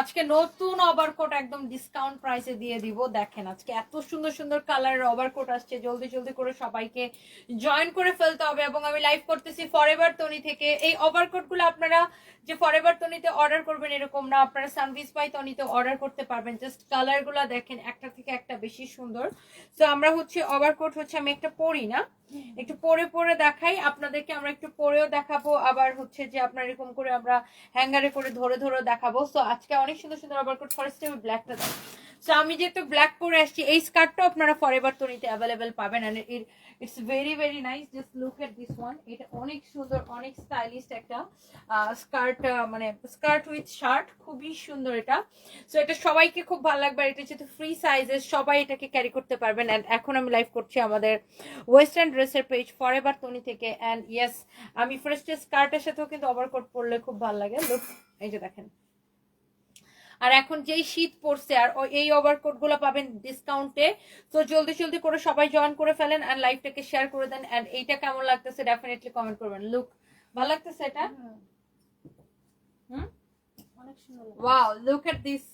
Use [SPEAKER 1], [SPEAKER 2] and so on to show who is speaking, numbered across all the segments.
[SPEAKER 1] আজকে নতুন ওভারকোট একদম ডিসকাউন্ট প্রাইসে দিয়ে দিব। দেখেন, আজকে এত সুন্দর সুন্দর কালারের ওভারকোট আসছে। জলদি জলদি করে সবাইকে জয়েন করে ফেলতে হবে এবং আমি লাইভ করতেছি ফরএভার তনি থেকে। এই ওভারকোটগুলো আপনারা যে ফরএভার তনিতে অর্ডার করবেন এরকম না, আপনারা সানভিস বাই তনিতে অর্ডার করতে পারবেন। জাস্ট কালারগুলো দেখেন, একটা থেকে একটা বেশি সুন্দর। তো আমরা হচ্ছে ওভারকোট হচ্ছে আমি একটা পরি না। একটু পরে পরে দেখাই। আপনাদেরকে আমরা একটু পরেও দেখাবো। আবার হচ্ছে যে আপনার এরকম করে আমরা হ্যাঙ্গারে করে ধরে ধরে দেখাবো। তো আজকে অনেক সুন্দর সুন্দর আবার করে ফরেস্টে আমি ব্ল্যাকটা দেখ তো আমি যেহেতু ব্ল্যাক পরে আসছি, এই স্কার্টটাও আপনারা ফরএভার তনিতে অ্যাভেলেবেল পাবেন। And it's very very nice just look at this one এটা অনেক সুন্দর, অনেক স্টাইলিশ একটা স্কার্ট মানে স্কার্ট উইথ শার্ট খুবই সুন্দর এটা। সো এটা সবাইকে খুব ভালো লাগবে। এটা যেহেতু ফ্রি সাইজের সবাই এটাকে ক্যারি করতে পারবেন। অ্যান্ড এখন আমি লাইভ করছি আমাদের ওয়েস্টার্ন ড্রেসের পেজ ফরএভার তনি থেকে। অ্যান্ড ইয়েস আমি ফার্স্টে স্কার্টের সাথেও কিন্তু ওভারকোট পরলে খুব ভালো লাগে। লুক এই যে দেখেন। আর এখন যেই শীত পড়ছে আর এই ওভারকোটগুলো পাবেন ডিসকাউন্টে তো জলদি জলদি করে সবাই জয়েন করে ফেলেন আর লাইভটাকে শেয়ার করে দেন। এন্ড এইটা কেমন লাগতেছে ডেফিনেটলি কমেন্ট করবেন। লুক ভালো লাগতেছে এটা? হুম। Wow look at this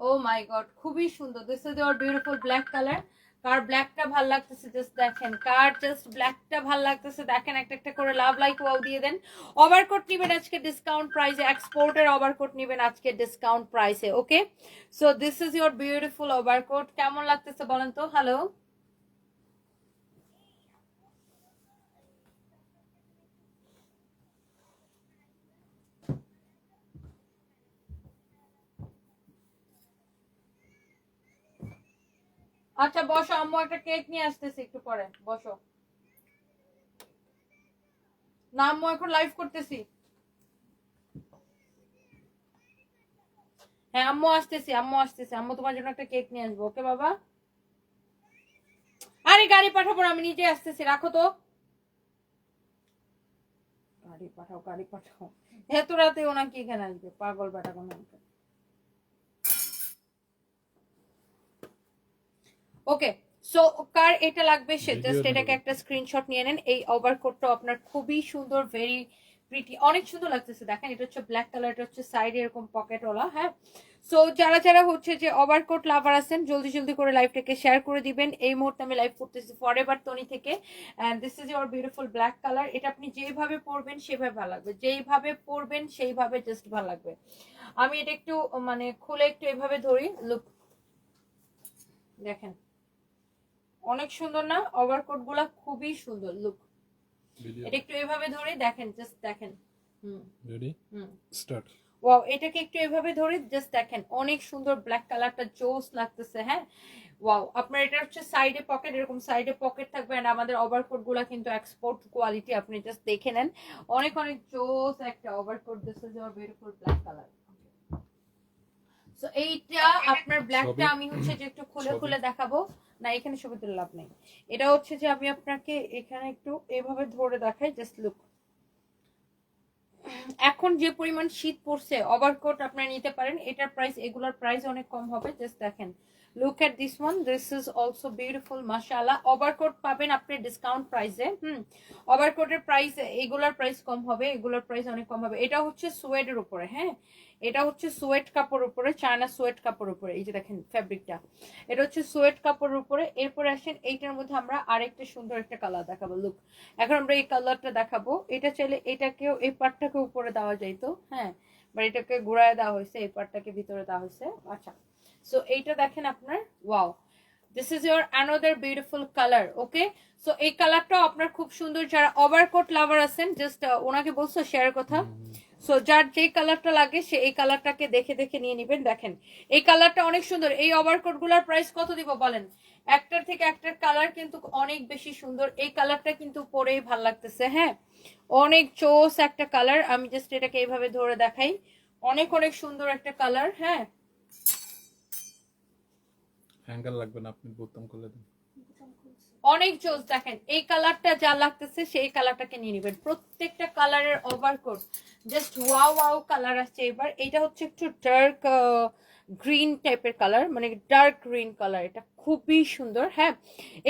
[SPEAKER 1] oh my god খুবই সুন্দর। This is your beautiful black colour কার ব্ল্যাকটা ভালো লাগতেছে জাস্ট দেখেন। কার জাস্ট ব্ল্যাকটা ভালো লাগতেছে, দেখেন, একটা একটা করে লাভ লাইক ওয়াও দিয়ে দেন। ওভারকোট নেবেন আজকে ডিসকাউন্ট প্রাইসে এক্সপোর্টের ওভারকোট নেবেন আজকে ডিসকাউন্ট প্রাইসে okay so this is your beautiful overcoat কেমন লাগতেছে বলেন তো? হ্যালো আচ্ছা বসো, আম্মু একটা কেক নিয়ে আসতেছি একটু পরে। বসো। না, আম্মু, এখন লাইভ করতেছি। হ্যাঁ আম্মু আসতেছি আম্মু আসতেছি। আম্মু, তোমার জন্য একটা কেক নিয়ে আসব। ওকে, বাবা? আরে, গাড়ি পাঠাবো আমি নিজে আসতেছি। রাখো তো। গাড়ি পাঠাও গাড়ি পাঠাও। এত রাতে ওনাকে এখানে আসবে? পাগল বেটা কোনো ওকে সো কার এটা লাগবে সে জাস্ট এটাকে একটা স্ক্রিনশট নিয়ে নেন। এই ওভারকোটটা আপনার খুবই সুন্দর ভেরি প্রিটি অনেক সুন্দর লাগতেছে। দেখেন এটা হচ্ছে ব্ল্যাক কালার এটা হচ্ছে সাইডে এরকম পকেটওয়ালা হ্যাঁ? সো যারা যারা হচ্ছে যে ওভারকোট লাভার আছেন জলদি জলদি করে লাইভটাকে শেয়ার করে দিবেন। এই মুহূর্তে আমি লাইভ করতেছি ফরএভার টনি থেকে। And this is your beautiful black colour এটা আপনি যেভাবে পরবেন সেভাবে ভালো লাগবে। যেইভাবে পরবেন সেইভাবে জাস্ট ভালো লাগবে। আমি এটা একটু মানে খুলে একটু এভাবে ধরি। লুক দেখেন। অনেক সুন্দর না? ওভারকোটগুলা খুবই সুন্দর লুক এটা একটু এভাবে ধরে দেখেন জাস্ট দেখেন। Hmm.
[SPEAKER 2] Ready
[SPEAKER 1] hmm.
[SPEAKER 2] Start
[SPEAKER 1] wow এটাকে একটু এভাবে ধরে জাস্ট দেখেন অনেক সুন্দর ব্ল্যাক কালারটা জোস লাগতেছে হ্যাঁ? ওয়াও আপনার এটা হচ্ছে সাইডে পকেট এরকম সাইডে পকেট থাকবে and আমাদের ওভারকোটগুলা কিন্তু এক্সপোর্ট কোয়ালিটি আপনি জাস্ট দেখে নেন। অনেক অনেক জোস একটা overcoat this is your beautiful black colour so এইটা আপনার ব্ল্যাকটা আমি হচ্ছে যে একটু খুলে খুলে দেখাবো। না, এখানে তুলে লাভ নেই। এটা হচ্ছে যে আমি আপনাকে এখানে একটু এভাবে ধরে দেখাই জাস্ট লুক এখন যে পরিমাণ শীত পড়ছে ওভারকোট আপনারা নিতে পারেন, এটার প্রাইস এগুলোর প্রাইস অনেক কম হবে জাস্ট দেখেন। Look at this one this is also beautiful মাশাআল্লাহ ওভারকোট পাবেন আপনি ডিসকাউন্ট প্রাইসে হুম? ওভারকোটের প্রাইস এগুলোর প্রাইস কম হবে, এগুলোর প্রাইস অনেক কম হবে। এটা হচ্ছে সোয়েটের উপরে হ্যাঁ? এটা হচ্ছে সোয়েট কাপড় উপরে চায়না সোয়েট কাপড় উপরে, এই যে দেখেন ফ্যাব্রিকটা এটা হচ্ছে সোয়েট কাপড়ের উপরে। এরপরে আসেন, এইটার মধ্যে আমরা আরেকটা সুন্দর একটা কালার দেখাবো। লুক এখন আমরা এই কালারটা দেখাবো। এটা চাইলে এটাকেও, এই পার্টটাকে উপরে দেওয়া যাইতো হ্যাঁ? বা এটাকে ঘুরায় দেওয়া হয়েছে, এই পার্টটাকে ভিতরে দেওয়া হয়েছে। আচ্ছা। সো এইটা দেখেন আপনার wow this is your another beautiful colour okay so এই কালারটাও আপনার খুব সুন্দর যারা ওভারকোট লাভার আছেন জাস্ট ওনাকে বলছো শেয়ার কথা? সো যার যে কালারটা লাগে সে এই কালারটাকে দেখে দেখে নিয়ে নেবেন দেখেন। এই কালারটা অনেক সুন্দর এই ওভারকোটগুলার প্রাইস কত দিব বলেন? একটার থেকে একটার কালার কিন্তু অনেক বেশি সুন্দর এই কালারটা কিন্তু পরেই ভালো লাগতেছে হ্যাঁ? অনেক চোস একটা কালার আমি জাস্ট এটাকে এইভাবে ধরে দেখাই। অনেক অনেক সুন্দর একটা কালার হ্যাঁ?
[SPEAKER 2] হ্যাঙ্গার লাগবে না, আপনি বোতাম খুলে দিন।
[SPEAKER 1] অনেক জোস, দেখেন, এই কালারটা যা লাগতেছে, সেই কালারটাকে নিয়ে নেবেন। প্রত্যেকটা কালারের overcoat just wow wow colour আসছে এবার। এটা হচ্ছে একটু ডার্ক গ্রিন টাইপের কালার মানে ডার্ক গ্রিন কালার এটা। খুবই সুন্দর হ্যাঁ?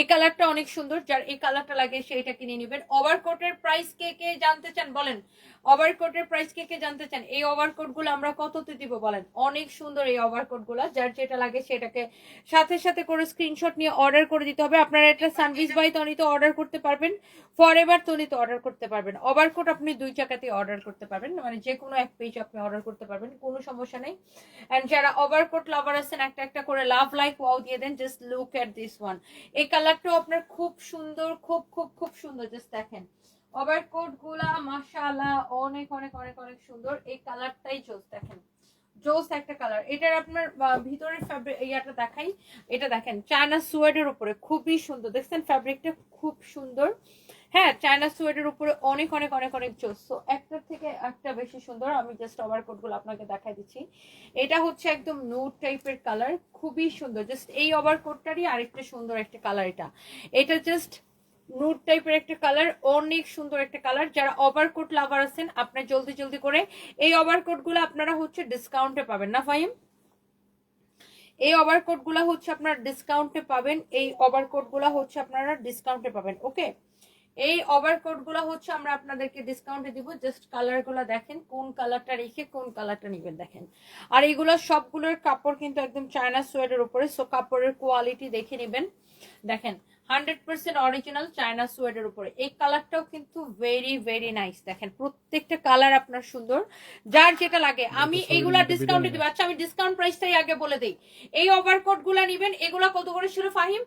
[SPEAKER 1] এই কালারটা অনেক সুন্দর, যার এই কালারটা লাগে সেইটা কিনে নেবেন। ওভারকোটের প্রাইস কে কে জানতে চান বলেন? ওভারকোটের প্রাইস কে কে জানতে চান? এই ওভারকোটগুলো আমরা কততে দিব বলেন? অনেক সুন্দর এই ওভারকোটগুলা যার যেটা লাগে সেটাকে সাথে সাথে করে স্ক্রিনশট নিয়ে অর্ডার করে দিতে হবে। আপনারা এটা সানভিস বাই তনিতে অর্ডার করতে পারবেন ফর এভার তনিতে অর্ডার করতে পারবেন। ওভারকোট আপনি দুই জায়গাতে অর্ডার করতে পারবেন মানে যে কোনো এক পেজ আপনি অর্ডার করতে পারবেন, কোনো সমস্যা নেই। এন্ড যারা ওভারকোট লাভার আছেন, একটা একটা করে লাভ লাইক ওয়াও দিয়ে দেন just look at this one এই কালারটাও আপনার খুব সুন্দর, খুব খুব খুব সুন্দর। জাস্ট দেখেন। ওভারকোটগুলা মাশাআল্লাহ, অনেক অনেক অনেক অনেক সুন্দর। এই কালারটাই জোস দেখেন। জোস একটা কালার। এটার আপনার ভিতরের ফ্যাব্রিক ইয়াটা দেখাই। এটা দেখেন চায়না সুয়েডের উপরে। খুবই সুন্দর। দেখছেন ফ্যাব্রিকটা খুব সুন্দর। হ্যাঁ চায়না সুয়েডের উপরে অনেক অনেক অনেক অনেক জোস তো একটার থেকে একটা বেশি সুন্দর। আমি জাস্ট ওভারকোটগুলো আপনাকে দেখাই দিচ্ছি। এটা হচ্ছে একদম নোট টাইপের কালার খুবই সুন্দর। জাস্ট এই ওভারকোটটারই আরেকটা সুন্দর একটা কালার এটা। এটা জাস্ট নুট টাইপের একটা কালার অনেক সুন্দর একটা কালার যারা ওভারকোট লাভার আছেন আপনার জলদি জলদি করে এই ওভারকোটগুলো আপনারা হচ্ছে ডিসকাউন্টে পাবেন। না ফাইম এই ওভারকোটগুলা হচ্ছে আপনারা ডিসকাউন্টে পাবেন। এই ওভারকোটগুলা হচ্ছে আপনারা ডিসকাউন্টে পাবেন। ওকে এই ওভারকোটগুলা হচ্ছে আমরা আপনাদেরকে ডিসকাউন্টে দিব। জাস্ট কালারগুলা দেখেন কোন কালারটা রেখে কোন কালারটা নেবেন দেখেন। আর এইগুলো সবগুলোর কাপড় কিন্তু একদম চায়না সোয়েডের উপরে সো কাপড়ের কোয়ালিটি দেখে নেবেন। দেখেন হান্ড্রেড পার্সেন্ট অরিজিনাল চায়না সোয়েডের উপরে। এই কালারটাও কিন্তু ভেরি ভেরি নাইস দেখেন প্রত্যেকটা কালার আপনার সুন্দর। যার যেটা লাগে আমি এইগুলা ডিসকাউন্টে দিব। আচ্ছা আমি ডিসকাউন্ট প্রাইসটাই আগে বলে দিই। এই ওভারকোটগুলা নিবেন এগুলা কত করে ছিল ফাহিম?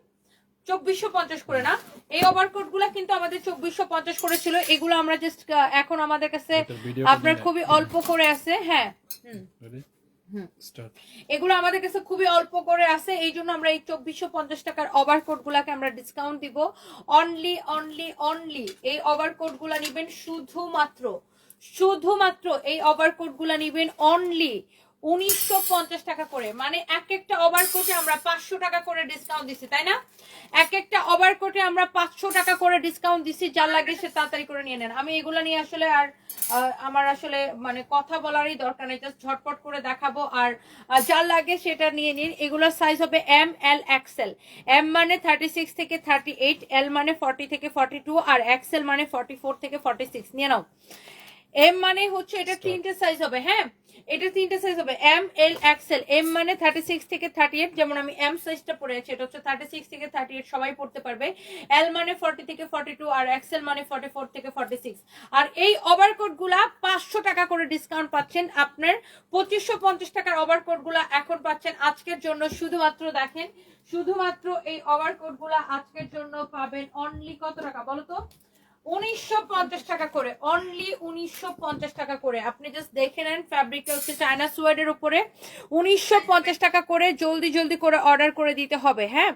[SPEAKER 1] চব্বিশশো পঞ্চাশ করে না? এই ওভারকোটগুলা কিন্তু আমাদের চব্বিশশো পঞ্চাশ করে ছিল এগুলো আমরা জাস্ট এখন আমাদের কাছে আপনার খুবই অল্প করে আছে। হ্যাঁ। এগুলো আমাদের কাছে খুবই অল্প করে আছে। এই জন্য আমরা এই চব্বিশশো পঞ্চাশ টাকার ওভারকোট গুলাকে আমরা ডিসকাউন্ট দিব। অনলি অনলি অনলি এই ওভারকোটগুলা নিবেন শুধুমাত্র শুধুমাত্র এই ওভারকোটগুলা নিবেন অনলি উনিশশো পঞ্চাশ টাকা করে। মানে এক একটা ওভারকোটে আমরা পাঁচশো টাকা করে ডিসকাউন্ট দিচ্ছি তাই না? এক একটা ওভারকোটে আমরা পাঁচশো টাকা করে ডিসকাউন্ট দিচ্ছি যা লাগে সে তাড়াতাড়ি করে নিয়ে নেন। আমি এগুলো নিয়ে আসলে আর আমার আসলে মানে কথা বলারই দরকার নেই জাস্ট ঝটপট করে দেখাবো। আর যা লাগে সেটা নিয়ে নিন। এগুলোর সাইজ হবে এম এল এক্সেল এম মানে থার্টি সিক্স থেকে থার্টি এইট এল মানে ফর্টি থেকে ফর্টি টু আর এক্সেল মানে ফর্টি ফোর থেকে ফর্টি সিক্স নিয়ে নাও। এম মানে হচ্ছে এটা তিনটে সাইজ হবে হ্যাঁ? এটা তিনটে সাইজ হবে এম এল এক্সেল এম মানে থার্টি সিক্স থেকে থার্টি এইট যেমন আমি এম সাইজটা পরে আছি এটা হচ্ছে থার্টি সিক্স থেকে থার্টি এইট সবাই পড়তে পারবে। এল মানে ফর্টি থেকে ফর্টি টু আর এক্সেল মানে ফর্টি ফোর থেকে ফর্টি সিক্স আর এই ওভারকোটগুলা পাঁচশো টাকা করে ডিসকাউন্ট পাচ্ছেন আপনার। পঁচিশশো পঞ্চাশ টাকার ওভারকোটগুলা এখন পাচ্ছেন আজকের জন্য। শুধুমাত্র দেখেন শুধুমাত্র এই ওভারকোটগুলা আজকের জন্য পাবেন অনলি কত টাকা বলো তো? উনিশশো পঞ্চাশ টাকা করে অনলি উনিশশো পঞ্চাশ টাকা করে। আপনি জাস্ট দেখে নেন হচ্ছে চায়না উপরে। উনিশশো পঞ্চাশ টাকা করে জলদি জলদি করে অর্ডার করে দিতে হবে হ্যাঁ?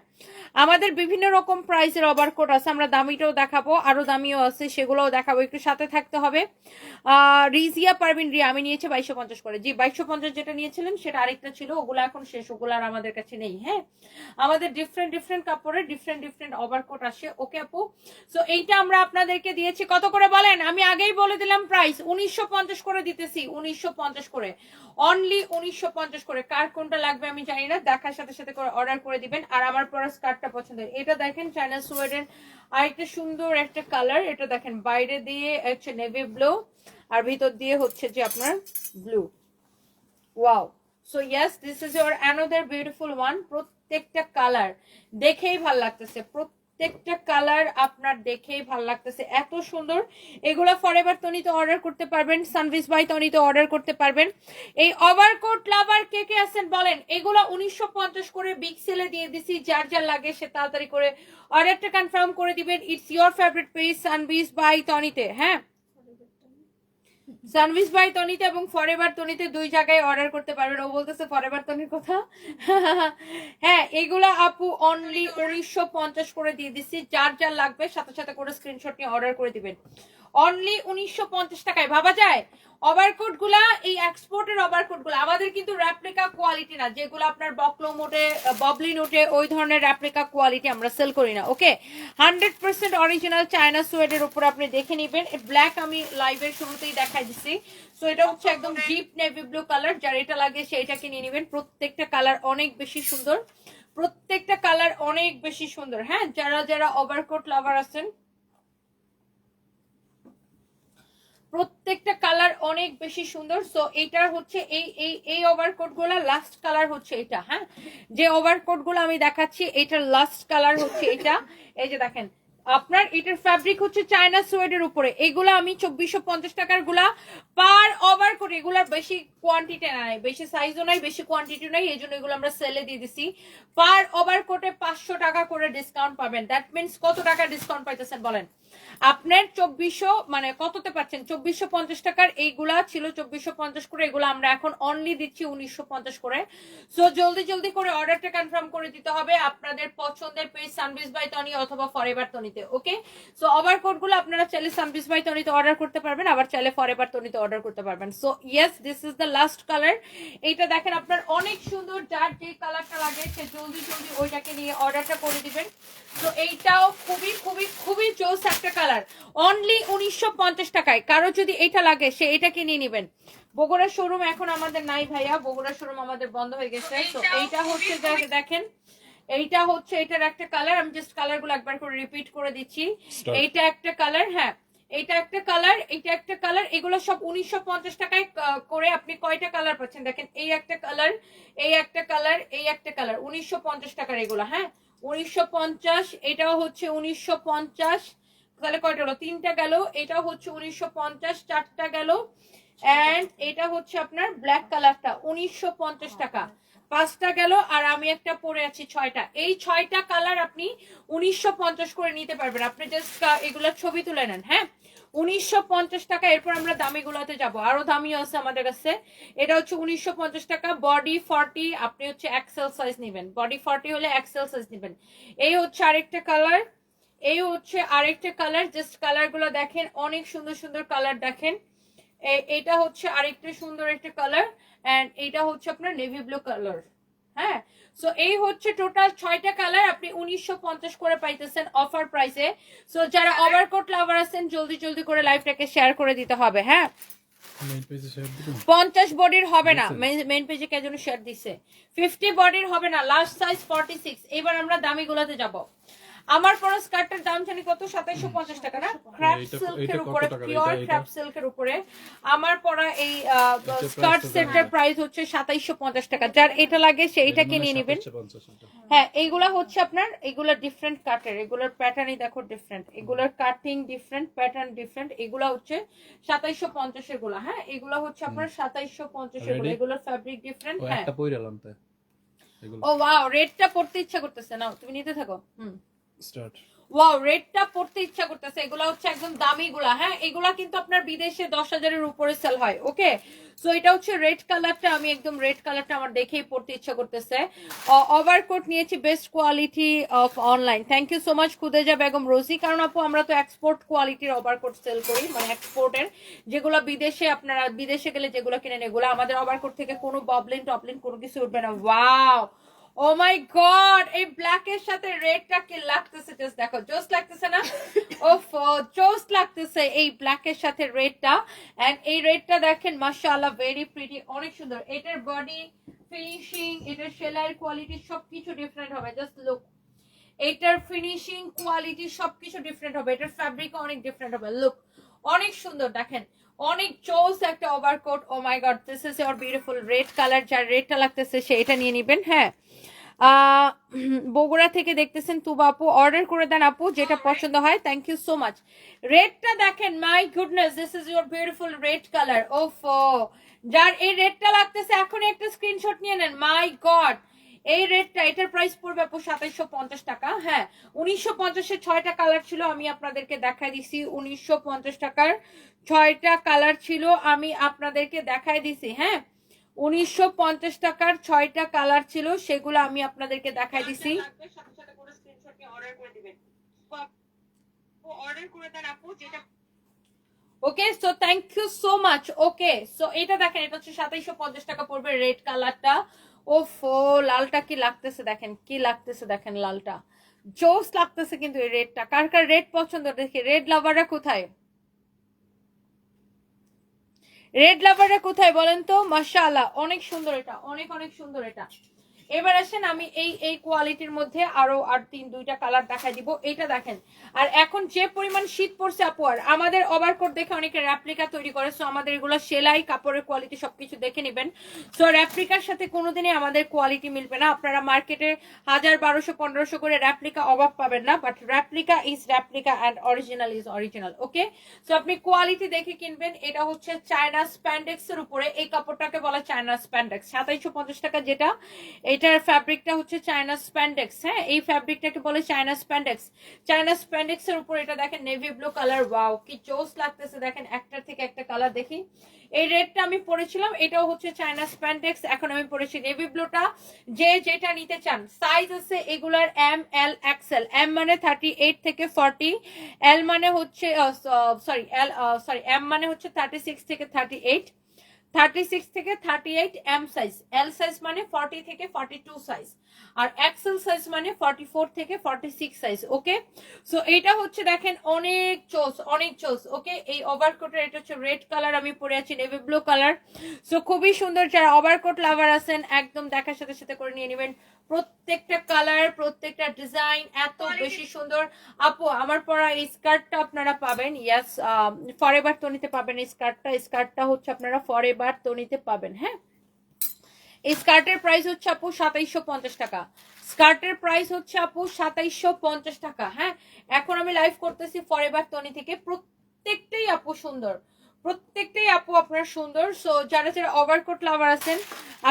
[SPEAKER 1] আমাদের বিভিন্ন রকম প্রাইসের ওভারকোট আছে, আমরা দামিটাও দেখাবো, আরও দামিও আছে, সেগুলোও দেখাবো, একটু সাথে থাকতে হবে। রিজিয়া পারবিন রিয়া, আমি নিয়েছি বাইশশো পঞ্চাশ করে। জি বাইশশো পঞ্চাশ যেটা নিয়েছিলেন, সেটা আরেকটা ছিল, ওগুলো এখন শেষ, ওগুলো আর আমাদের কাছে নেই হ্যাঁ? আমাদের ডিফারেন্ট ডিফারেন্ট কাপড়ের ডিফারেন্ট ডিফারেন্ট ওভারকোট আসে ওকে আপু? সো এইটা আমরা আপনাদেরকে দিয়েছি? কত করে বলেন? আমি আগেই বলে দিলাম প্রাইস উনিশশো পঞ্চাশ করে দিতেছি। উনিশশো পঞ্চাশ করে। অনলি উনিশশো পঞ্চাশ করে। কার কোনটা লাগবে আমি জানি না। দেখার সাথে সাথে করে অর্ডার করে দিবেন। আর আমার পরা স্কার্টটা পছন্দের। এটা দেখেন চায়না সুয়েডেন আর একটা সুন্দর একটা কালার এটা দেখেন, বাইরে দিয়ে হচ্ছে নেভি ব্লু আর ভিতর দিয়ে হচ্ছে যে আপনার blue wow so yes this is your another beautiful one প্রত্যেকটা কালার দেখেই ভালো লাগতেছে। প্রত্যেকটা কালার আপনার দেখেই ভালো লাগতেছে। এত সুন্দর। এগুলো ফরএভার তনিতে অর্ডার করতে পারবেন। সানভিস বাই তনিতে অর্ডার করতে পারবেন। এই ওভারকোট লাভার কে কে আছেন বলেন? এগুলো উনিশশো পঞ্চাশ করে বিগ সেলে দিয়ে দিছি। যার যার লাগে সে তাড়াতাড়ি করে অর্ডারটা কনফার্ম করে দিবেন। It's your favourite page Sanvees by তনিতে হ্যাঁ? সানভিস বাই তনিতে এবং ফরেভার তনিতে দুই জায়গায় অর্ডার করতে পারবেন। ও বলতেছে ফরেভার তনির কথা। হ্যাঁ এগুলা আপু অনলি উনিশশো পঞ্চাশ করে দিয়ে দিচ্ছি। যার যার লাগবে, সাথে সাথে করে স্ক্রিনশট নিয়ে অর্ডার করে দিবেন। অনলি উনিশশো পঞ্চাশ টাকায়। ভাবা যায়? ওভারকোটগুলা, এই এক্সপোর্টের ওভারকোটগুলা, আমাদের কিন্তু র্যাপ্লিকা কোয়ালিটি না। যেগুলো আপনার বকলো মোটে ববলি নোটে ওই ধরনের র্যাপ্লিকা কোয়ালিটি আমরা সেল করি না okay hundred percent original China সোয়েডের উপর আপনি দেখে নেবেন। ব্ল্যাক আমি লাইভের শুরুতেই দেখাই দিচ্ছি সো এটা হচ্ছে একদম ডিপ নেভি ব্লু কালার যার এটা লাগে সেইটাকে নিয়ে নেবেন। প্রত্যেকটা কালার অনেক বেশি সুন্দর। প্রত্যেকটা কালার অনেক বেশি সুন্দর হ্যাঁ? যারা যারা ওভারকোট লাভার আছেন প্রত্যেকটা কালার অনেক বেশি সুন্দর। সো এইটার হচ্ছে এই এই এই ওভারকোটগুলা লাস্ট কালার হচ্ছে এটা হ্যাঁ? যে ওভারকোটগুলো আমি দেখাচ্ছি, এটার লাস্ট কালার হচ্ছে এটা। এই যে দেখেন, আপনার এটার ফ্যাব্রিক হচ্ছে চায়না সুয়েডের উপরে। এগুলো আমি চব্বিশশো পঞ্চাশ টাকারগুলা পার ওভার করে এগুলা বেশি কোয়ান্টিটি নাই, বেশি সাইজও নাই, বেশি কোয়ান্টিটি নাই এই জন্য এগুলো আমরা সেলে দিয়ে দিছি। পার ওভার কোটে পাঁচশো টাকা করে ডিসকাউন্ট পাবেন। দ্যাট মিনস কত টাকা ডিসকাউন্ট পাইতেছেন বলেন? আপনার চব্বিশশো মানে কততে পাচ্ছেন চব্বিশশো পঞ্চাশ টাকার এইগুলা ছিল চব্বিশশো পঞ্চাশ করে, এগুলো আমরা এখন অনলি দিচ্ছি উনিশশো পঞ্চাশ করে। সো জলদি জলদি করে অর্ডারটা কনফার্ম করে দিতে হবে আপনাদের পছন্দের পেজ সানবিস বাই টনি অথবা ফরএভার টনিতে ওকে সো ওভারগুলো আপনারা চাইলে সানবিস বাই টনিতে অর্ডার করতে পারবেন, আবার চাইলে ফরএভার টনিতে অর্ডার করতে পারবেন। So yes this is the last colour এইটা দেখেন আপনার অনেক সুন্দর যার যে কালারটা লাগে সে জলদি জলদি ওইটাকে নিয়ে অর্ডারটা করে দিবেন। তো এইটাও খুবই খুবই খুবই জোস একটা কালার অনলি উনিশশো পঞ্চাশ টাকায়। কারও যদি এটা লাগে সে এটাকে নিয়ে নেবেন। বগুড়া শোরুম এখন আমাদের নাই ভাইয়া। বগুড়া শোরুম আমাদের বন্ধ হয়ে গেছে। তো এইটা হচ্ছে দেখেন এইটা হচ্ছে এটার একটা কালার আমি জাস্ট কালারগুলো একবার করে রিপিট করে দিচ্ছি। এইটা একটা কালার হ্যাঁ। এটা একটা কালার এটা একটা কালার এগুলো সব উনিশশো পঞ্চাশ টাকায় করে আপনি কয়টা কালার পাচ্ছেন? দেখেন, এই একটা কালার এই একটা কালার এই একটা কালার উনিশশো পঞ্চাশ টাকার এগুলো হ্যাঁ? উনিশশো পঞ্চাশ, এটাও হচ্ছে উনিশশো পঞ্চাশ, তাহলে কয়টা হলো? তিনটা গেল, এটাও হচ্ছে উনিশশো চারটা গেল অ্যান্ড এটা হচ্ছে আপনার ব্ল্যাক কালারটা উনিশশো পঞ্চাশ টাকা। পাঁচটা গেল আর আমি একটা পরে আছি ছয়টা। এই ছয়টা কালার আপনি উনিশশো পঞ্চাশ করে নিতে পারবেন। আপনি জাস্ট এগুলোর ছবি তুলে নেন হ্যাঁ? উনিশশো পঞ্চাশ টাকা, এরপর আমরা দামি গুলোতে যাব। আরও দামিও আছে আমাদের কাছে। এটা হচ্ছে উনিশশো পঞ্চাশ টাকা। বডি ফর্টি আপনি হচ্ছে এক্সেল সাইজ নেবেন। বডি ফর্টি হলে এক্সেল সাইজ নেবেন। এই হচ্ছে আরেকটা কালার এই হচ্ছে আরেকটা কালার জাস্ট কালারগুলো দেখেন। অনেক সুন্দর সুন্দর কালার দেখেন। এটা হচ্ছে আরেকটা সুন্দর একটা কালার এন্ড এটা হচ্ছে আপনার নেভি ব্লু কালার হ্যাঁ? সো এই হচ্ছে টোটাল ছয়টা কালার আপনি উনিশশো পঞ্চাশ করে পাইতেছেন অফার প্রাইসে সো যারা ওভারকোট লাভার আছেন জলদি জলদি করে লাইভটাকে শেয়ার করে দিতে হবে হ্যাঁ? পঞ্চাশ বডির হবে না। মেন পেজে কে যেন শেয়ার দিছে। ফিফটি বডির হবে না লাস্ট সাইজ ফর্টি সিক্স এবার আমরা দামি গুলাতে যাব। আমার পরা স্কার্টের দাম জানি কত? সাতাইশো পঞ্চাশ টাকা না? ক্র্যাপ সিল্কের উপরে পিওর ক্র্যাপ সিল্কের উপরে। আমার পরা এই স্কার্ট সেটের প্রাইস হচ্ছে সাতাইশো পঞ্চাশ টাকা। যার এটা লাগে সে এইটাকে নিয়ে নেবেন। হ্যাঁ এইগুলা হচ্ছে আপনার এগুলা ডিফারেন্ট কাটের এগুলোর প্যাটার্নই দেখো ডিফারেন্ট এগুলোর কাটিং ডিফারেন্ট প্যাটার্ন ডিফারেন্ট এগুলা হচ্ছে সাতাইশো পঞ্চাশেরগুলা হ্যাঁ? এগুলা হচ্ছে আপনার সাতাইশো
[SPEAKER 2] পঞ্চাশেরগুলো?
[SPEAKER 1] এগুলোর ফ্যাব্রিক ডিফারেন্ট হ্যাঁ।
[SPEAKER 2] একটা পইরালাম
[SPEAKER 1] ও ওয়াও রেডটা পড়তে ইচ্ছা করতেছে। না তুমি নিতে থাকো। হুম।
[SPEAKER 2] স্টার্ট
[SPEAKER 1] ওয়াও রেডটা পড়তে ইচ্ছা করতেছে। এগুলা হচ্ছে একদম দামি গুলা হ্যাঁ? এগুলা কিন্তু আপনার বিদেশে দশ হাজারের উপরে সেল হয় ওকে সো এটা হচ্ছে রেড কালারটা আমি একদম রেড কালারটা আমার দেখেই পড়তে ইচ্ছা করতেছে। নিয়েছি best quality of online thank you so much Khudeja Begum, Rozy. কারণ আপু, আমরা তো এক্সপোর্ট কোয়ালিটির ওভারকোট সেল করি মানে এক্সপোর্টের যেগুলো বিদেশে আপনারা, বিদেশে গেলে যেগুলো কিনেন, এগুলো আমাদের ওভারকোট থেকে কোনো ববলিন টপলিন কোনো কিছু উঠবে না। ওয়াও ও মাই গড এই ব্ল্যাক এর সাথে রেডটা কি লাগতেছে? জাস্ট দেখো জোস লাগতেছে না? ওফ জোস লাগতেছে এই ব্ল্যাক এর সাথে রেডটা এন্ড এই রেডটা দেখেন মাশাআল্লাহ ভেরি প্রিটি অনেক সুন্দর। এটার বডি ফিনিশিং এটার সেলাইয়ের কোয়ালিটি সবকিছু ডিফারেন্ট হবে। জাস্ট লুক এটার ফিনিশিং কোয়ালিটি সবকিছু ডিফারেন্ট হবে। এটার ফ্যাব্রিক অনেক ডিফারেন্ট হবে। লুক অনেক সুন্দর দেখেন। অনেক চোস একটা overcoat oh my god this is your beautiful red colour যার রেডটা লাগতেছে, সে এটা নিয়ে নেবেন হ্যাঁ। বগুড়া থেকে দেখতেছেন তুবা আপু। অর্ডার করে দেন আপু, যেটা পছন্দ হয়। থ্যাংক ইউ সো মাচ রেডটা দেখেন my goodness this is your beautiful red colour ওফ যার এই রেডটা লাগতেছে, এখন একটা স্ক্রিনশট নিয়ে নেন। মাই গড এই রেটটা এটার প্রাইস পড়বে আপু সাতাইশো পঞ্চাশ টাকা। হ্যাঁ উনিশশো পঞ্চাশের ছয়টা কালার ছিল আমি আপনাদেরকে দেখাই দিছি। উনিশশো পঞ্চাশ টাকার ছয়টা কালার ছিল আমি আপনাদেরকে দেখাই দিছি। হ্যাঁ উনিশশো পঞ্চাশ টাকার ছয়টা কালার ছিল সেগুলো আমি আপনাদেরকে দেখাই দিছি। Okay so thank you so much okay so এটা দেখেন এটা হচ্ছে সাতাইশো পঞ্চাশ টাকা পড়বে রেড কালারটা ও ফো লালটা কি লাগতেছে দেখেন, কি লাগতেছে দেখেন লালটা। জোস লাগতেছে কিন্তু এই রেডটা। কার কার রেড পছন্দ? দেখি, রেড লাভাররা কোথায়? রেড লাভাররা কোথায় বলেন তো? মাসা অনেক সুন্দর এটা, অনেক অনেক সুন্দর এটা। এবার আসেন আমি এই এই কোয়ালিটির মধ্যে আরও আর তিন, দুইটা কালার দেখাই দিব। এটা দেখেন। আর এখন যে পরিমাণ শীত পড়ছে আপু, আর আমাদের ওভারকোট দেখে অনেকে র্যাপ্লিকা তৈরি করে সো আমাদের এগুলো সেলাই, কাপড়ের কোয়ালিটি সবকিছু দেখে নেবেন। সো র্যাপ্লিকার সাথে কোনোদিনই আমাদের কোয়ালিটি মিলবে না। আপনারা মার্কেটে হাজার, বারোশো, পনেরোশো করে র্যাপ্লিকা অভাব পাবেন না but replica is replica and original is original okay so আপনি কোয়ালিটি দেখে কিনবেন। এটা হচ্ছে চায়না স্প্যান্ডেক্স এর উপরে। এই কাপড়টাকে বলা চায়না স্প্যান্ডেক্স সাতাইশো পঞ্চাশ টাকা যেটা এটার ফ্যাব্রিকটা হচ্ছে চায়না স্প্যান্ডেক্স হ্যাঁ? এই ফ্যাব্রিকটাকে বলে চায়না স্প্যান্ডেক্স চায়না স্প্যান্ডেক্স এর উপর এটা দেখেন নেভি ব্লু কালার ওয়াও কি চোস লাগতেছে। দেখেন একটার থেকে একটা কালার দেখি। এই রেডটা আমি পরেছিলাম, এটাও হচ্ছে চায়না স্প্যান্ডেক্স এখন আমি পরেছি নেভি ব্লুটা যে যেটা নিতে চান সাইজ আছে এগুলার এম এল এক্সেল এম মানে থার্টি এইট থেকে ফর্টি এল মানে হচ্ছে সরি এল সরি এম মানে হচ্ছে থার্টি সিক্স থেকে থার্টি এইট থেকে thirty six size okay so হচ্ছে দেখেন অনেক চোস অনেক চোস ওকে এই এটা হচ্ছে রেড কালার আমি পরে আছি নেভি ব্লু কালার সো খুবই সুন্দর যারা ওভারকোট লাভার আছেন, একদম দেখার সাথে সাথে করে নিয়ে নেবেন। প্রত্যেকটা কালার প্রত্যেকটা ডিজাইন এত বেশি সুন্দর। আপু আমার পরা এই স্কার্টটা আপনারা পাবেন। ইয়াস ফরেভার তনিতে পাবেন এই স্কার্টটা স্কার্টটা হচ্ছে আপনারা ফরেভার তনিতে পাবেন হ্যাঁ? এই স্কার্টের প্রাইস হচ্ছে আপু সাতাইশশো পঞ্চাশ টাকা। স্কার্টের প্রাইস হচ্ছে আপু সাতাইশশো পঞ্চাশ টাকা হ্যাঁ? এখন আমি লাইভ করতেছি ফর ফরেভার তনি থেকে। প্রত্যেকটাই আপু সুন্দর। প্রত্যেকটাই আপু আপনার সুন্দর। সো যারা যারা ওভারকোট লাভার আছেন,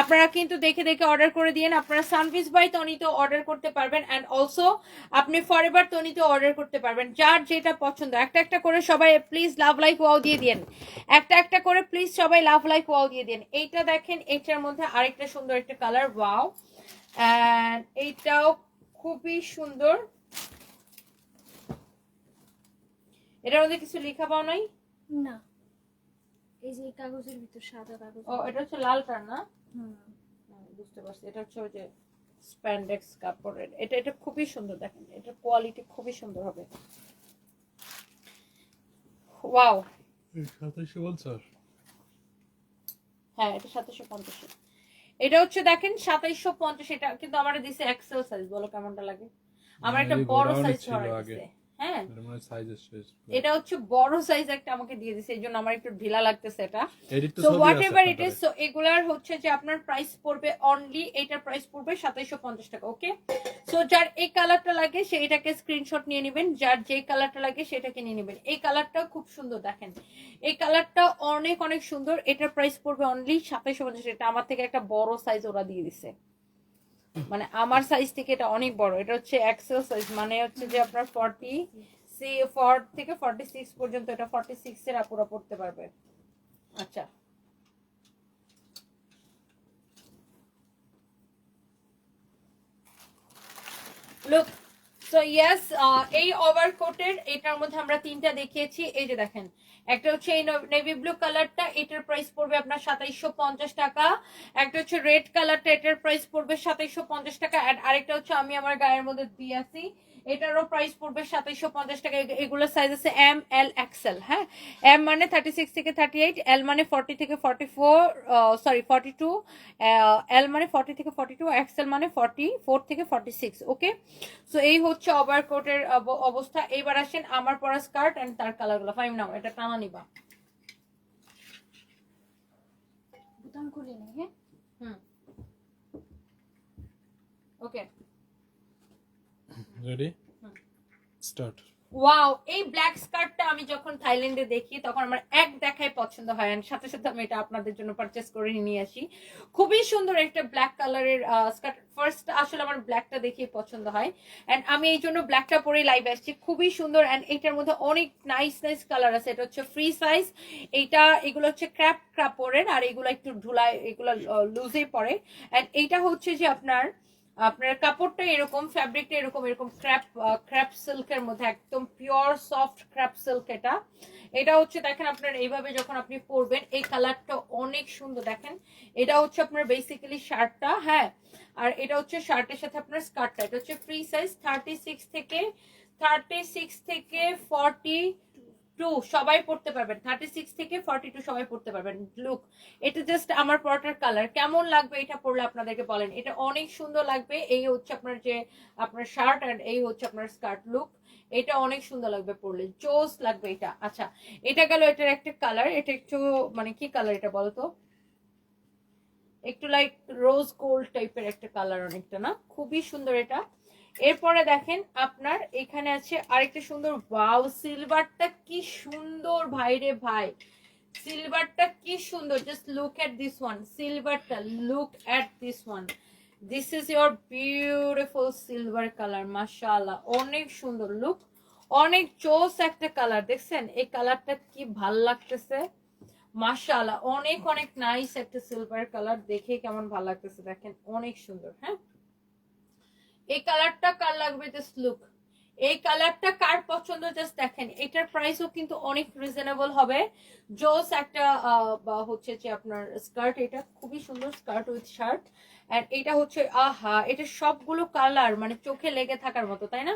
[SPEAKER 1] আপনারা কিন্তু দেখে দেখে অর্ডার করে দিয়েন। আপনারা সানভিস বাই তনিতে অর্ডার করতে পারবেন অ্যান্ড অলসো আপনি ফরএভার তনিতে অর্ডার করতে পারবেন। যার যেটা পছন্দ, একটা একটা করে সবাই প্লিজ লাভ লাইক ওয়াও দিয়ে দিন একটা একটা করে প্লিজ সবাই লাভ লাইক ওয়াও দিয়ে দিন এইটা দেখেন, এইটার মধ্যে আরেকটা সুন্দর একটা কালার ওয়াও অ্যান্ড এইটাও খুবই সুন্দর। এটার মধ্যে কিছু লেখা পাও নাই?
[SPEAKER 3] না। এই যে কাগজের ভিতর সাদা কাগজ
[SPEAKER 1] ও এটা হচ্ছে লালটা না?
[SPEAKER 3] হুম।
[SPEAKER 1] হুম, বুঝতে পারছি। এটা হচ্ছে ওই যে স্প্যান্ডেক্স কাপড়ের। এটা এটা খুবই সুন্দর দেখেন। এটা কোয়ালিটি খুবই সুন্দর হবে। ওয়াও
[SPEAKER 2] সাতাইশো পঞ্চাশ
[SPEAKER 1] হ্যাঁ এটা সাতাশশো পঞ্চাশ এটা হচ্ছে দেখেন সাতাইশশো পঞ্চাশ। এটা কিন্তু আমার দিছে এক্সেল সাইজ বলো কেমনটা লাগে? আমার একটা বড় সাইজ
[SPEAKER 2] আগে।
[SPEAKER 1] দিছে। হ্যাঁ।
[SPEAKER 2] এটা মানে শেষ
[SPEAKER 1] হচ্ছে বড় সাইজ একটা আমাকে দিয়ে দিছে এই জন্য আমার একটু ঢিলা লাগতেছে এটা। So whatever it. Is so এগুলার হচ্ছে যে আপনার প্রাইস পড়বে অনলি এটার প্রাইস পড়বে সাতাইশো পঞ্চাশ টাকা ওকে সো যার এই কালারটা লাগে সে এটাকে স্ক্রিনশট নিয়ে নেবেন যার যে কালারটা লাগে সেটাকে নিয়ে নেবেন। এই কালারটাও খুব সুন্দর দেখেন। এই কালারটা অনেক অনেক সুন্দর এটার প্রাইস পড়বে অনলি সাতাইশো পঞ্চাশ এটা আমার থেকে একটা বড় সাইজ ওরা দিয়ে দিছে। মানে আমার সাইজ থেকে এটা অনেক বড়। এটা হচ্ছে এক্সেল সাইজ মানে হচ্ছে যে আপনার ফর্টি সি ফর থেকে ফর্টি সিক্স পর্যন্ত এটা ফর্টি সিক্স এর আপুরা পড়তে পারবে। আচ্ছা। লুক সো ইয়েস এই ওভারকোটের এটার মধ্যে আমরা তিনটা দেখিয়েছি। এই যে দেখেন একটা হচ্ছে এই নেভি ব্লু কালারটা এটার প্রাইস পড়বে আপনার সাতাইশশো পঞ্চাশ টাকা। একটা হচ্ছে রেড কালারটা এটার প্রাইস পড়বে সাতাইশশো পঞ্চাশ টাকা। আর আরেকটা হচ্ছে আমি আমার গায়ের মধ্যে দিয়ে আসি। এটারও প্রাইস পড়বে সাতাইশশো পঞ্চাশ টাকা। এগ- এগুলোর সাইজ আছে এম এল এক্সেল হ্যাঁ? এম মানে থার্টি সিক্স থেকে থার্টি এইট এল মানে ফর্টি থেকে forty four sorry forty two L মানে ফর্টি থেকে ফর্টি টু এক্সেল মানে ফর্টি ফোর থেকে ফর্টি সিক্স ওকে সো এই হচ্ছে ওভারকোটের অবস্থা। এইবার আসেন আমার পরা স্কার্ট অ্যান্ড তার কালারগুলো ফাইভ নাও এটা টানা নিবা।
[SPEAKER 3] বোতাম খুলে নেই হ্যাঁ?
[SPEAKER 1] হুম। ওকে
[SPEAKER 2] রেডি স্টার্ট
[SPEAKER 1] ওয়াও এই ব্ল্যাক স্কার্টটা আমি যখন থাইল্যান্ডে দেখি তখন আমার এক দেখায় পছন্দ হয় and সাথে সাথে আমি এটা আপনাদের জন্য পারচেস করে নিয়ে আসি। খুবই সুন্দর একটা ব্ল্যাক কালারের স্কার্ট ফার্স্ট আসলে আমার ব্ল্যাকটা দেখে পছন্দ হয়। এন্ড আমি এই জন্য ব্ল্যাকটা পরে লাইভ আসছি। খুবই সুন্দর এন্ড এটার মধ্যে অনেক নাইস নাইস কালার আছে। এটা হচ্ছে ফ্রি সাইজ এইটা এগুলো হচ্ছে ক্র্যাপ কাপড়ের আর এগুলো একটু ধুলায় এগুলো লুজে পড়ে এন্ড এইটা হচ্ছে যে আপনার আপনার কাপড়টা এরকম ফ্যাব্রিকটা এরকম এরকম ক্র্যাপ ক্র্যাপ সিল্কের মধ্যে, একদম পিওর সফট ক্র্যাপ সিল্ক এটা। এটা হচ্ছে দেখেন আপনার এইভাবে যখন আপনি পরবেন, এই কালারটা অনেক সুন্দর দেখেন। এটা হচ্ছে আপনার বেসিক্যালি শার্টটা হ্যাঁ? আর এটা হচ্ছে শার্টের সাথে আপনার স্কার্টটা এটা হচ্ছে ফ্রি সাইজ থার্টি সিক্স থেকে থার্টি সিক্স থেকে ফর্টি টু সবাই পড়তে পারবেন। থার্টি সিক্স থেকে ফর্টি টু সবাই পড়তে পারবেন। লুক এটা জাস্ট আমার পরটার কালার কেমন লাগবে এটা পরলে আপনাদেরকে বলেন। এটা অনেক সুন্দর লাগবে। এই হচ্ছে আপনার যে, আপনার শার্ট আর এই হচ্ছে আপনার স্কার্ট লুক এটা অনেক সুন্দর লাগবে পরলে জোস লাগবে এটা। আচ্ছা এটা গেল এটার একটা কালার এটা একটু মানে কি কালার এটা বলতো একটু লাইক রোজ গোল্ড টাইপের একটা কালার অনেকটা, না? খুবই সুন্দর এটা। এরপরে দেখেন আপনার এখানে আছে আরেকটা সুন্দর, ওয়াও, সিলভারটা কি সুন্দর ভাই রে ভাই। সিলভারটা কি সুন্দর just look at this one সিলভারটা look at this one this is your beautiful silver colour মাশাআল্লাহ, অনেক সুন্দর লুক অনেক চোস একটা কালার দেখছেন? এই কালারটা কি ভালো লাগতেছে? মাশাআল্লাহ, অনেক অনেক নাইস একটা সিলভার কালার দেখে কেমন ভালো লাগতেছে, দেখেন, অনেক সুন্দর হ্যাঁ? এই কালারটা কার লাগবে? জাস্ট লুক এই কালারটা কার পছন্দ? জাস্ট দেখেন। এটার প্রাইসও কিন্তু অনেক রিজনেবল হবে। জোস একটা হচ্ছে যে আপনার স্কার্ট এটা খুবই সুন্দর স্কার্ট উইথ শার্ট এন্ড এটা হচ্ছে, আহা, এটা সবগুলো কালার মানে চোখে লেগে থাকার মতো, তাই না?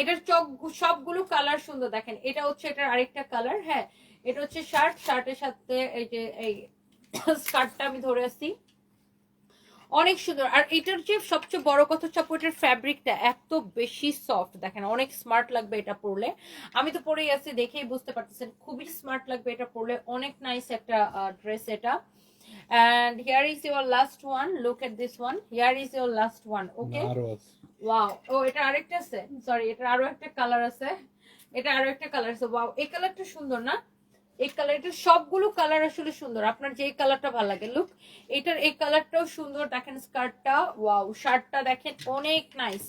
[SPEAKER 1] এটার চোখ, সবগুলো কালার সুন্দর। দেখেন, এটা হচ্ছে এটার আরেকটা কালার হ্যাঁ। এটা হচ্ছে শার্ট শার্টের সাথে এই যে এই স্কার্টটা আমি ধরে আসছি। অনেক সুন্দর। আর এটার যে সবচেয়ে বড় কথা হচ্ছে আপু এটার ফ্যাব্রিকটা এত বেশি সফট দেখেন অনেক স্মার্ট লাগবে এটা পরলে। আমি তো পরেই আছি দেখেই বুঝতে পারতেছেন খুবই স্মার্ট লাগবে এটা পরলে। অনেক নাইস একটা ড্রেস এটা। And here is your last one look at this one here is your last one okay? Wow ও এটা আরেকটা আছে? সরি এটা আরও একটা কালার আছে। এটা আরও একটা কালার আছে। ওয়াও এই কালারটা সুন্দর না? এই কালার এটা সবগুলো কালার আসলে সুন্দর। আপনার যে কালারটা ভালো লাগে লুক এটার এই কালারটাও সুন্দর। দেখেন স্কার্টটা ওয়াও শার্টটা দেখেন অনেক নাইস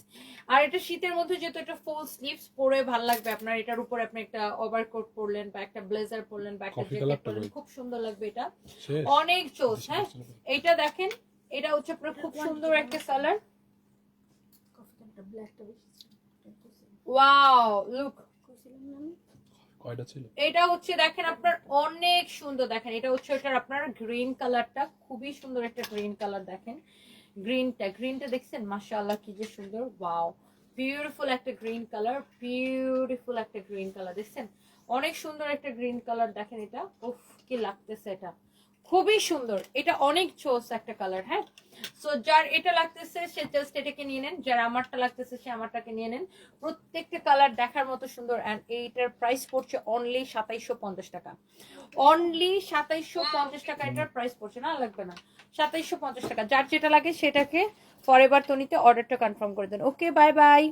[SPEAKER 1] আর এটা শীতের মধ্যে যেহেতু এটা ফুল স্লিভস পরে ভালো লাগবে আপনার। এটার উপর আপনি একটা ওভারকোট পরলেন বা একটা ব্লেজার পরলেন বা একটা জ্যাকেট পরলেন খুব সুন্দর লাগবে এটা। অনেক জোস হ্যাঁ? এটা দেখেন এটা হচ্ছে আপনার খুব সুন্দর একটা কালার ওয়াও লুক
[SPEAKER 2] কয়টা ছিল?
[SPEAKER 1] এটা হচ্ছে দেখেন আপনার অনেক সুন্দর দেখেন। এটা হচ্ছে এটার আপনার গ্রিন কালারটা খুবই সুন্দর একটা গ্রিন কালার দেখেন। গ্রিনটা গ্রিনটা দেখছেন? মাশাআল্লাহ, কি যে সুন্দর। ওয়াও বিউটিফুল একটা গ্রিন কালার বিউটিফুল একটা গ্রিন কালার দেখছেন? অনেক সুন্দর একটা গ্রিন কালার দেখেন এটা। উফ, কি লাগতেছে এটা। খুবই সুন্দর। এটা অনেক চোস একটা কালার হ্যাঁ? সো যার এটা লাগতেছে, সে জাস্ট এটাকে নিয়ে নেন। যার আমারটা লাগতেছে, সে আমারটাকে নিয়ে নেন। প্রত্যেকটা কালার দেখার মতো সুন্দর অ্যান্ড এইটার প্রাইস পড়ছে অনলি সাতাইশশো পঞ্চাশ টাকা। অনলি সাতাইশশো পঞ্চাশ টাকা এটার প্রাইস পড়ছে, না? লাগবে না। সাতাইশশো পঞ্চাশ টাকা। যার যেটা লাগে সেটাকে ফর এবার তনিতে অর্ডারটা কনফার্ম করে দেন। Okay bye bye